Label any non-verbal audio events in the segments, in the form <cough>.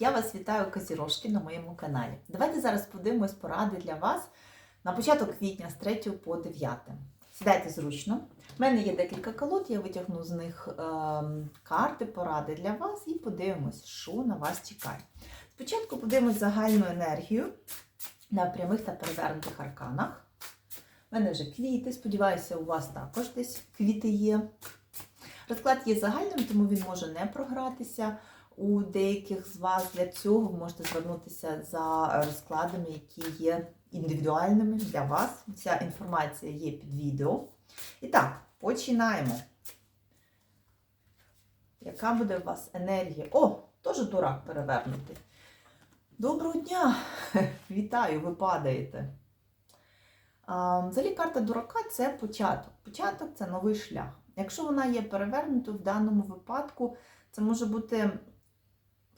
Я вас вітаю Козірошки на моєму каналі. Давайте зараз подивимось поради для вас на початок квітня з 3 по 9. Сідайте зручно. У мене є декілька колод, я витягну з них ем, карти, поради для вас і подивимось, що на вас чекає. Спочатку подивимось загальну енергію на прямих та перевернутих арканах. У мене вже квіти, сподіваюся, у вас також десь квіти є. Розклад є загальним, тому він може не програтися у деяких з вас. Для цього можете звернутися за розкладами, які є індивідуальними для вас. Ця інформація є під відео. І так, починаємо. Яка буде у вас енергія? О, теж дурак перевернутий. Доброго дня! <laughs> Вітаю, ви падаєте. Взагалі карта дурака це початок. Початок це новий шлях. Якщо вона є перевернутою в даному випадку, це може бути,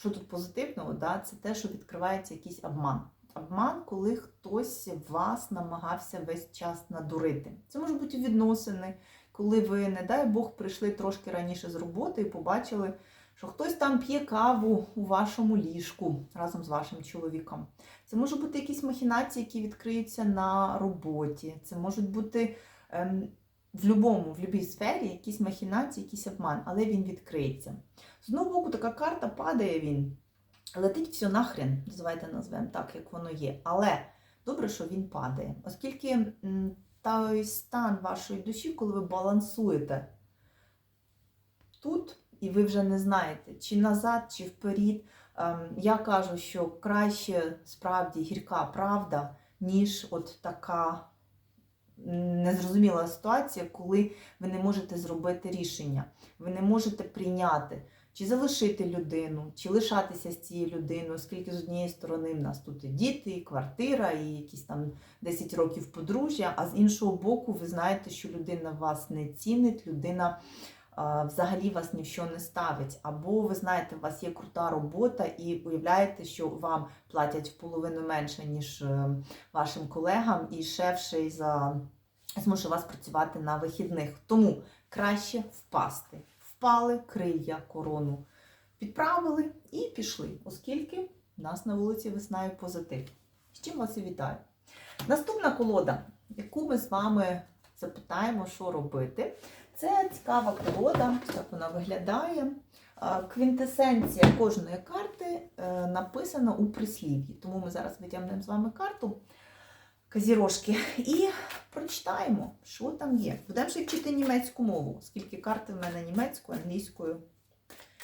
що тут позитивного, да? це те, що відкривається якийсь обман. Обман, коли хтось вас намагався весь час надурити. Це може бути відносини, коли ви, не дай Бог, прийшли трошки раніше з роботи і побачили, що хтось там п'є каву у вашому ліжку разом з вашим чоловіком. Це можуть бути якісь махінації, які відкриються на роботі. Це можуть бути ем, в будь-якому, в будь-якій сфері якісь махінації, якийсь обман, але він відкриється. З одного боку, така карта падає він. Летить все нахрен, давайте назвемо так, як воно є. Але добре, що він падає. Оскільки той стан вашої душі, коли ви балансуєте тут, і ви вже не знаєте, чи назад, чи вперед. Ем, Я кажу, що краще справді гірка правда, ніж от така незрозуміла ситуація, коли ви не можете зробити рішення, ви не можете прийняти, чи залишити людину, чи лишатися з цією людиною, оскільки з однієї сторони в нас тут і діти, і квартира, і якісь там 10 років подружжя, а з іншого боку, ви знаєте, що людина вас не цінить, людина взагалі вас ні в що не ставить. Або ви знаєте, у вас є крута робота, і уявляєте, що вам платять в половину менше, ніж е, вашим колегам, і шеф за змушує вас працювати на вихідних. Тому краще впасти. Впали, крия корону. Підправили і пішли, оскільки нас на вулиці весна і позитив. З чим вас і вітаю. Наступна колода, яку ми з вами запитаємо, що робити. Це цікава колода, так вона виглядає. Квінтесенція кожної карти е, написана у прислів'ї. Тому ми зараз витягнемо з вами карту Казірошки і прочитаємо, що там є. Будемо ще вчити німецьку мову, оскільки карти в мене німецькою, англійською.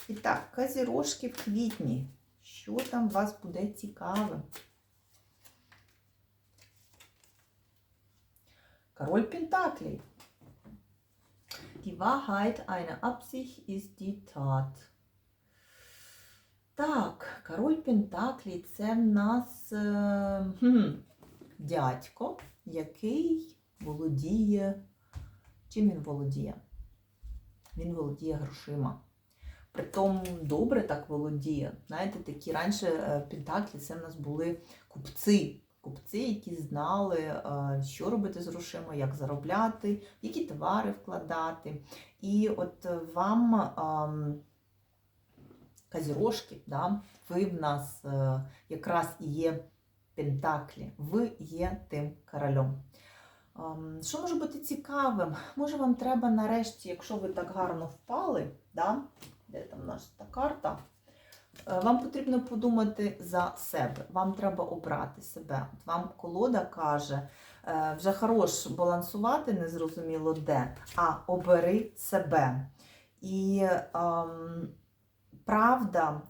І так, казірошки в квітні. Що там вас буде цікавим? Король Пентаклей. Die Wahrheit einer Absicht ist die Tat. Так, король Пентаклі це в нас е, хм, дядько, який володіє. Чим він володіє? Він володіє грошима. Притом добре так володіє. Знаєте, такі раніше е, Пентаклі це в нас були купці. Купці, які знали, е, що робити з грошима, як заробляти, які товари вкладати. І от вам ем, казірошки, да, ви в нас е, якраз і є Пентаклі, ви є тим королем. Ем, Що може бути цікавим? Може, вам треба нарешті, якщо ви так гарно впали, да? де там наша та карта? Е, Вам потрібно подумати за себе. Вам треба обрати себе. От Вам колода каже, е, вже хорош балансувати, незрозуміло де, а обери себе. І ем, правда,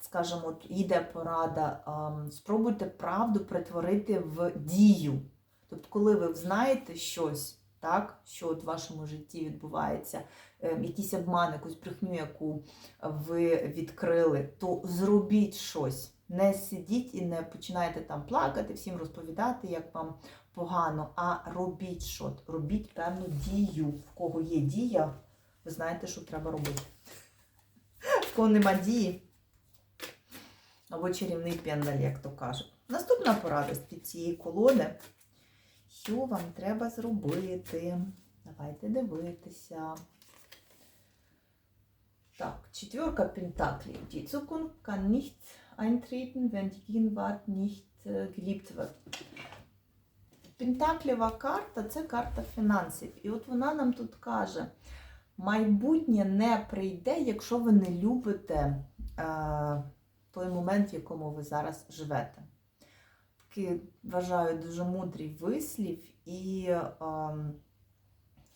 скажімо, йде порада, ем, спробуйте правду перетворити в дію. Тобто, коли ви знаєте щось, так, що от в вашому житті відбувається, якийсь обман, якусь брехню, яку ви відкрили, то зробіть щось. Не сидіть і не починайте там плакати, всім розповідати, як вам погано, а робіть щось, робіть певну дію. В кого є дія, ви знаєте, що треба робити. В кого нема дії, або чарівний пендаль, як то кажуть. Наступна порада з цієї колоди. Що вам треба зробити? Давайте дивитися. Так, четверка Пентаклей. Die Zukunft kann nicht eintreten, wenn die Gegenwart nicht äh, geliebt wird. Пентаклєва карта це карта фінансів. І от вона нам тут каже: майбутнє не прийде, якщо ви не любите е, той момент, в якому ви зараз живете. Такий, вважаю, дуже мудрий вислів, і е,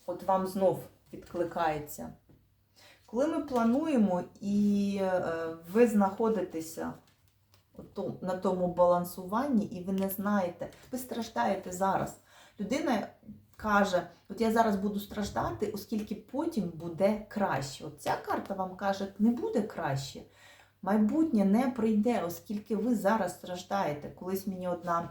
от вам знов відкликається. Коли ми плануємо і е, ви знаходитеся на тому балансуванні, і ви не знаєте, ви страждаєте зараз. Людина каже: от я зараз буду страждати, оскільки потім буде краще. От ця карта вам каже, не буде краще. Майбутнє не прийде, оскільки ви зараз страждаєте. Колись мені одна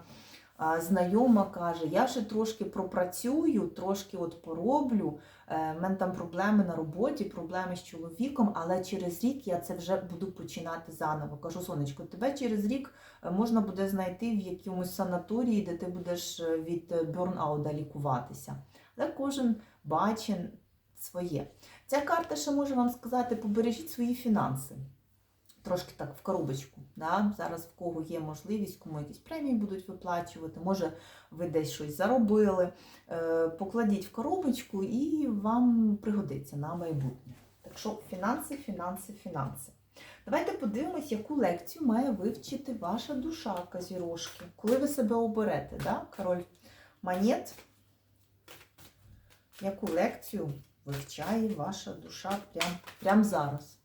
знайома каже, я ще трошки пропрацюю, трошки от пороблю. Е, в мене там проблеми на роботі, проблеми з чоловіком, але через рік я це вже буду починати заново. Кажу, сонечко, тебе через рік е, можна буде знайти в якомусь санаторії, де ти будеш е, від е, лікуватися. Але кожен бачить своє. Ця карта ще може вам сказати, побережіть свої фінанси. Трошки так в коробочку. Да? Зараз в кого є можливість, кому якісь премії будуть виплачувати, може ви десь щось заробили. Е, Покладіть в коробочку і вам пригодиться на майбутнє. Так що фінанси, фінанси, фінанси. Давайте подивимось, яку лекцію має вивчити ваша душа казірошки. Коли ви себе оберете, да? король монет, яку лекцію вивчає ваша душа прямо прям зараз?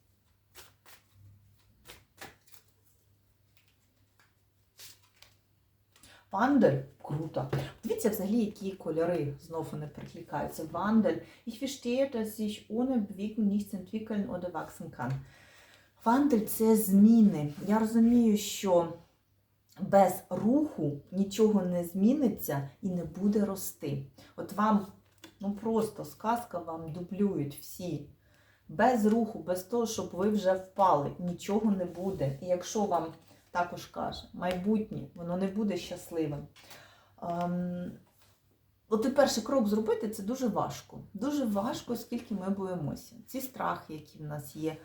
Вандель круто. Дивіться взагалі, які кольори знову не прикликаються. Вандель. Ich verstehe, dass sich ohne Bewegung nichts entwickeln oder wachsen kann. Вандель це зміни. Я розумію, що без руху нічого не зміниться і не буде рости. От вам, ну просто сказка вам дублюють всі. Без руху, без того, щоб ви вже впали, нічого не буде. І якщо вам також каже, майбутнє, воно не буде щасливим. Ем, от і перший крок зробити це дуже важко. Дуже важко, оскільки ми боїмося. Ці страхи, які в нас є,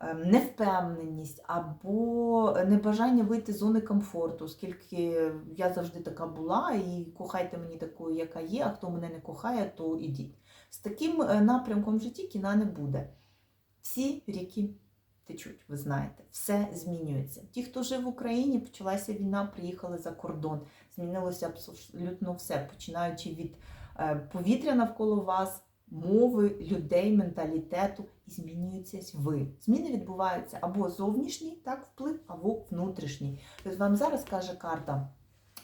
ем, невпевненість або небажання вийти з зони комфорту, оскільки я завжди така була, і кохайте мені такою, яка є, а хто мене не кохає, то ідіть. З таким е, напрямком в житті кіна не буде. Всі ріки течуть, ви знаєте, все змінюється. Ті, хто жив в Україні, почалася війна, приїхали за кордон. Змінилося абсолютно все, починаючи від е, повітря навколо вас, мови, людей, менталітету, і змінюєтеся ви. Зміни відбуваються або зовнішній так, вплив, або внутрішній. Тобто вам зараз каже карта.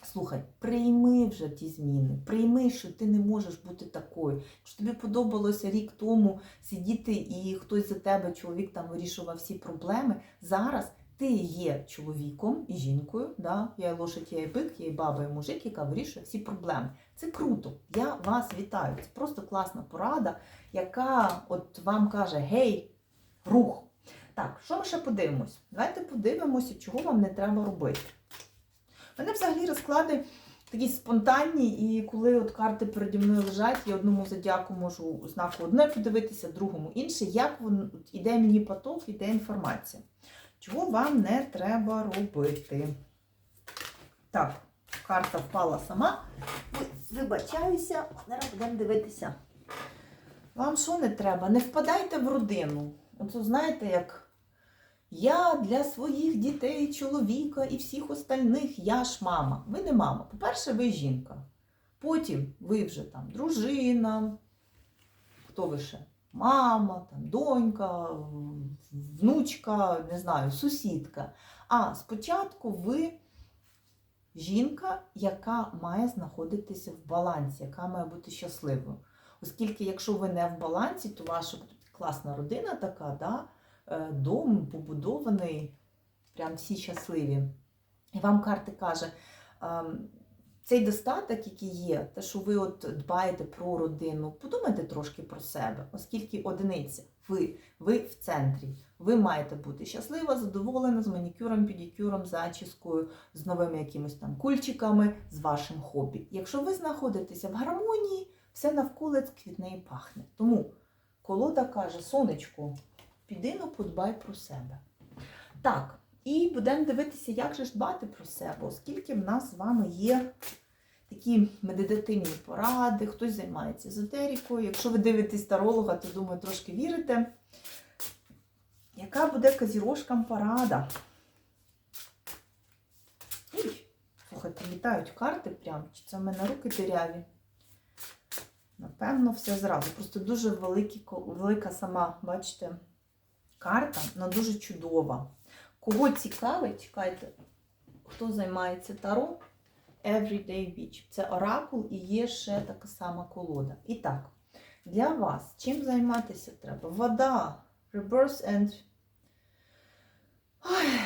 Слухай, прийми вже ті зміни, прийми, що ти не можеш бути такою. Що тобі подобалося рік тому сидіти і хтось за тебе, чоловік там вирішував всі проблеми. Зараз ти є чоловіком і жінкою, да? я і лошадь, я і бик, я і баба, і мужик, яка вирішує всі проблеми. Це круто. Я вас вітаю. Це просто класна порада, яка от вам каже: гей, рух. Так, що ми ще подивимось? Давайте подивимося, чого вам не треба робити. Мене взагалі розклади такі спонтанні, і коли от карти переді мною лежать, я одному зодіаку можу знаку одне подивитися, другому інше, як вон, іде мені поток, іде інформація. Чого вам не треба робити? Так, карта впала сама. Вибачаюся, зараз будемо дивитися. Вам що не треба? Не впадайте в родину. Оце знаєте, як я для своїх дітей, чоловіка і всіх остальних, я ж мама. Ви не мама. По-перше, ви жінка. Потім ви вже там дружина, хто ви ще? Мама, там, донька, внучка, не знаю, сусідка. А спочатку ви жінка, яка має знаходитися в балансі, яка має бути щасливою. Оскільки, якщо ви не в балансі, то ваша класна родина така, да, дом побудований, прям всі щасливі. І вам карти каже, ем, цей достаток, який є, те, що ви от дбаєте про родину, подумайте трошки про себе, оскільки одиниця, ви, ви в центрі. Ви маєте бути щаслива, задоволена з манікюром, педикюром, зачіскою, з новими якимись там кульчиками, з вашим хобі. Якщо ви знаходитеся в гармонії, все навколо квітне і пахне. Тому колода каже, сонечко, піди подбай про себе. Так, і будемо дивитися, як же ж дбати про себе, оскільки в нас з вами є такі медитативні поради, хтось займається езотерикою. Якщо ви дивитесь таролога, то думаю, трошки вірите. Яка буде казірошкам порада? Ой, слухайте, літають карти прям. Чи це в мене руки диряві? Напевно, все зразу. Просто дуже великі, велика сама, бачите, карта, вона дуже чудова. Кого цікавить, чекайте, хто займається таро? Everyday Beach. Це оракул і є ще така сама колода. І так, для вас чим займатися треба? Вода, Rebirth and. Ой,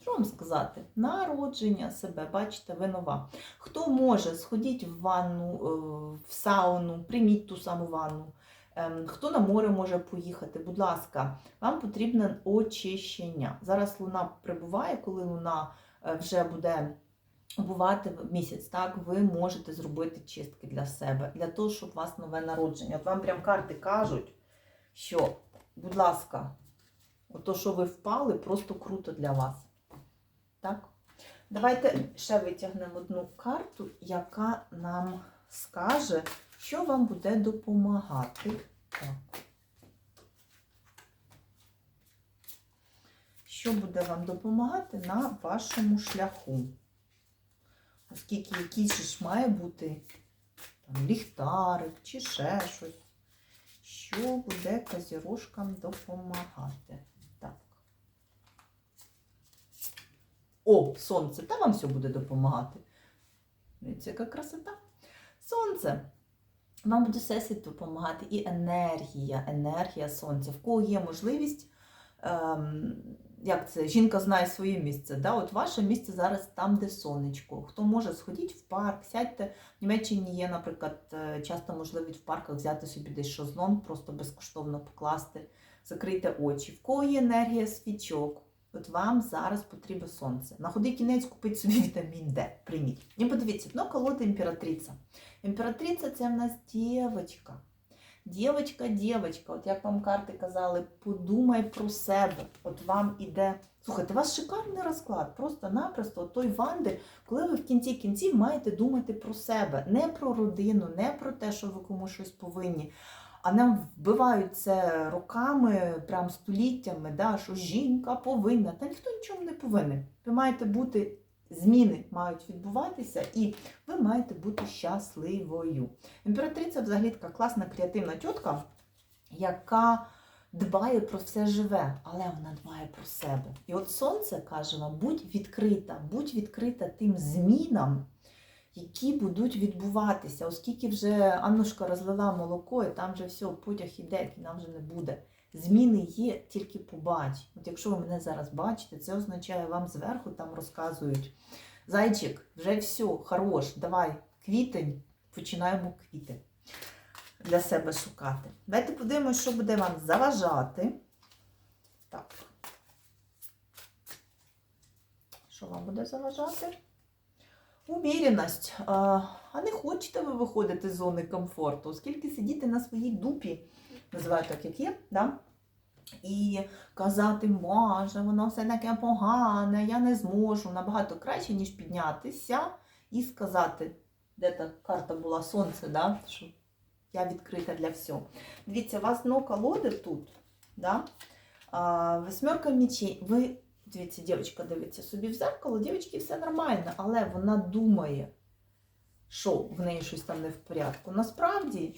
що вам сказати? Народження себе, бачите, ви нова. Хто може, сходіть в ванну, е, в сауну, прийміть ту саму ванну. Ем, Хто на море може поїхати, будь ласка, вам потрібне очищення. Зараз луна прибуває, коли луна е, вже буде бувати місяць, так, ви можете зробити чистки для себе, для того, щоб у вас нове народження. От вам прям карти кажуть, що, будь ласка, ото, що ви впали, просто круто для вас. Так? Давайте ще витягнемо одну карту, яка нам скаже, що вам буде допомагати. Так. Що буде вам допомагати на вашому шляху? Оскільки якийсь ж має бути там, ліхтарик чи ще щось. Що буде казірожкам допомагати? Так. О, сонце, та вам все буде допомагати. Дивіться, яка красота. Сонце. Вам буде всесвіт допомагати і енергія, енергія сонця. В кого є можливість, ем, як це, жінка знає своє місце. Да? От ваше місце зараз там, де сонечко. Хто може, сходіть в парк, сядьте. В Німеччині є, наприклад, е, часто можливість в парках взяти собі десь шезлонг, просто безкоштовно покласти, закрийте очі. В кого є енергія свічок, от вам зараз потрібне сонце. На худий кінець купіть собі вітамін Д, прийміть. І подивіться, дно колода імператриця. Імператриця це в нас дівчинка. Дівочка, дівочка, от як вам карти казали, подумай про себе. От вам іде. Слухайте, у вас шикарний розклад. Просто-напросто той Ванди, коли ви в кінці кінців маєте думати про себе, не про родину, не про те, що ви комусь щось повинні. А нам вбивають це роками, прям століттями, да, що жінка повинна. Та ніхто нічого не повинен. Ви маєте бути, зміни мають відбуватися, і ви маєте бути щасливою. Імператриця взагалі така класна креативна тітка, яка дбає про все живе, але вона дбає про себе. І от сонце каже вам: будь відкрита, будь відкрита тим змінам, які будуть відбуватися, оскільки вже Аннушка розлила молоко, і там вже все, потяг іде, і нам вже не буде. Зміни є, тільки побач. От якщо ви мене зараз бачите, це означає, вам зверху там розказують. Зайчик, вже все, хорош, давай, квітень, починаємо квіти для себе шукати. Давайте подивимося, що буде вам заважати. Так. Що вам буде заважати? Уміряність. А, не хочете ви виходити з зони комфорту, оскільки сидіти на своїй дупі, називаю так, як є, да? і казати, може, воно все таке погане, я не зможу. Набагато краще, ніж піднятися і сказати, де та карта була сонце, да? що я відкрита для всього. Дивіться, у вас дно колоди тут, да? а, восьмерка мечей. Ви, дивіться, дівчинка дивиться собі в зеркало, дівчинки все нормально, але вона думає, що в неї щось там не в порядку. Насправді,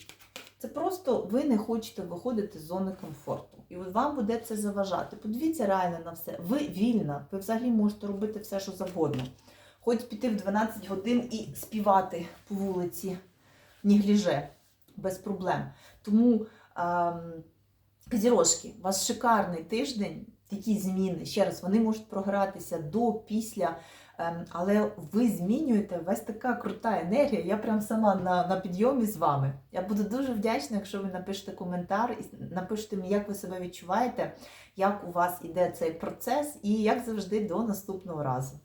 це просто ви не хочете виходити з зони комфорту. І вам буде це заважати. Подивіться реально на все. Ви вільна, ви взагалі можете робити все, що завгодно. Хоч піти в 12 годин і співати по вулиці Нігліже без проблем. Тому ем, Казірожки, у вас шикарний тиждень, такі зміни. Ще раз, вони можуть програтися до, після, ем, але ви змінюєте у вас така крута енергія. Я прям сама на, на підйомі з вами. Я буду дуже вдячна, якщо ви напишете коментар і напишете мені, як ви себе відчуваєте, як у вас іде цей процес, і як завжди, до наступного разу.